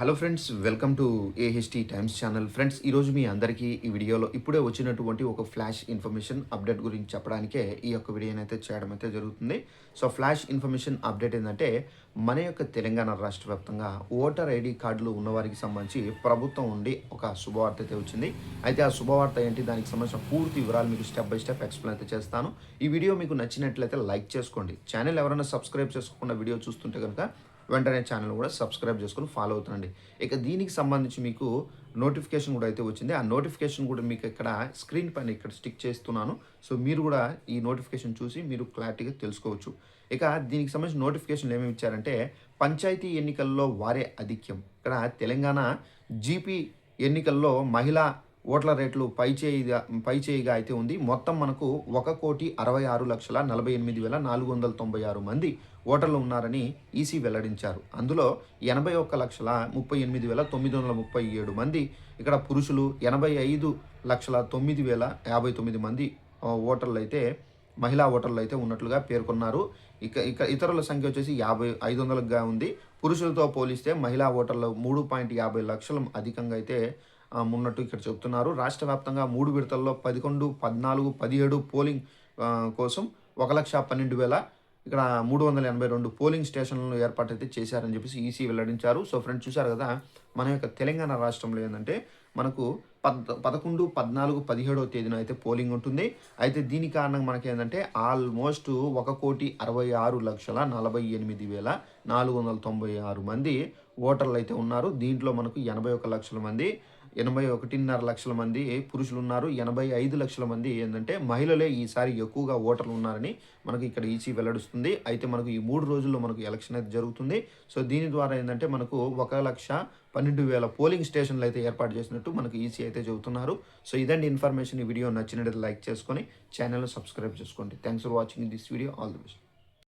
Hello friends welcome to AHT times channel friends ఈరోజు మీ అందరికీ ఈ వీడియోలో ఇప్పుడే వచ్చినటువంటి ఒక ఫ్లాష్ ఇన్ఫర్మేషన్ అప్డేట్ గురించి చెప్పడానికే ఈ యొక్క వీడియోని అయితే చేయడం అయితే జరుగుతుంది. సో ఫ్లాష్ ఇన్ఫర్మేషన్ అప్డేట్ ఏంటంటే మన యొక్క తెలంగాణ రాష్ట్ర వ్యాప్తంగా ఓటర్ ఐడి కార్డులు ఉన్నవారికి సంబంధించి ప్రభుత్వం ఉండి ఒక శుభవార్త అయితే వచ్చింది. అయితే ఆ శుభవార్త ఏంటి? దానికి సంబంధించిన పూర్తి వివరాలు మీకు స్టెప్ బై స్టెప్ ఎక్స్ప్లెయిన్ అయితే చేస్తాను. ఈ వీడియో మీకు నచ్చినట్లయితే లైక్ చేసుకోండి. ఛానల్ ఎవరైనా సబ్స్క్రైబ్ చేసుకోకుండా వీడియో చూస్తుంటే కనుక వెంటనే ఛానల్ కూడా సబ్స్క్రైబ్ చేసుకొని ఫాలో అవుతుండండి. ఇక దీనికి సంబంధించి మీకు నోటిఫికేషన్ కూడా అయితే వచ్చింది. ఆ నోటిఫికేషన్ కూడా మీకు ఇక్కడ స్క్రీన్ పైన ఇక్కడ స్టిక్ చేస్తున్నాను. సో మీరు కూడా ఈ నోటిఫికేషన్ చూసి మీరు క్లారిటీగా తెలుసుకోవచ్చు. ఇక దీనికి సంబంధించిన నోటిఫికేషన్లు ఏమేమి ఇచ్చారంటే పంచాయతీ ఎన్నికల్లో వారే ఆధిక్యం. ఇక్కడ తెలంగాణ జీపీ ఎన్నికల్లో మహిళా ఓట్ల రేట్లు పైచేయిగా పైచేయిగా అయితే ఉంది. మొత్తం మనకు ఒక కోటి అరవై ఆరు లక్షల నలభై ఎనిమిది వేల నాలుగు వందల తొంభై ఆరు మంది ఓటర్లు ఉన్నారని ఈసీ వెల్లడించారు. అందులో ఎనభై ఒక్క లక్షల ముప్పై ఎనిమిది వేల తొమ్మిది వందల ముప్పై ఏడు మంది ఇక్కడ పురుషులు ఎనభై ఐదు లక్షల తొమ్మిది వేల యాభై తొమ్మిది మంది ఓటర్లు అయితే మహిళా ఓటర్లు అయితే ఉన్నట్లుగా పేర్కొన్నారు. ఇక ఇక ఇతరుల సంఖ్య వచ్చేసి యాభై ఐదు వందలుగా ఉంది. పురుషులతో పోలిస్తే మహిళా ఓటర్లు మూడు పాయింట్ యాభై లక్షలు అధికంగా అయితే ఉన్నట్టు ఇక్కడ చెప్తున్నారు. రాష్ట్ర వ్యాప్తంగా మూడు విడతల్లో పదకొండు పద్నాలుగు పదిహేడు పోలింగ్ కోసం ఒక లక్ష పన్నెండు వేల ఇక్కడ మూడు వందల ఎనభై రెండు పోలింగ్ స్టేషన్లను ఏర్పాటు అయితే చేశారని చెప్పేసి ఈసీ వెల్లడించారు. సో ఫ్రెండ్స్ చూశారు కదా మన యొక్క తెలంగాణ రాష్ట్రంలో ఏంటంటే మనకు పద్ పదకొండు పద్నాలుగు పదిహేడవ తేదీన అయితే పోలింగ్ ఉంటుంది. అయితే దీని కారణంగా మనకి ఏంటంటే ఆల్మోస్ట్ ఒక కోటి అరవై ఆరు లక్షల నలభై ఎనిమిది వేల నాలుగు వందల తొంభై ఆరు మంది ఓటర్లు అయితే ఉన్నారు. దీంట్లో మనకు ఎనభై ఒక లక్షల మంది ఎనభై ఒకటిన్నర లక్షల మంది పురుషులు ఉన్నారు ఎనభై ఐదు లక్షల మంది ఏంటంటే మహిళలే ఈసారి ఎక్కువగా ఓటర్లు ఉన్నారని మనకు ఇక్కడ ఈసీ వెల్లడిస్తుంది. అయితే మనకు ఈ మూడు రోజుల్లో మనకు ఎలక్షన్ అయితే జరుగుతుంది. సో దీని ద్వారా ఏంటంటే మనకు ఒక లక్ష పన్నెండు వేల పోలింగ్ స్టేషన్లు అయితే ఏర్పాటు చేసినట్టు మనకు ఈసీ అయితే చెబుతున్నారు. సో ఇదండి ఇన్ఫర్మేషన్. ఈ వీడియో నచ్చినట్టు లైక్ చేసుకొని ఛానల్ను సబ్స్క్రైబ్ చేసుకోండి. Thanks for watching this video. All the best.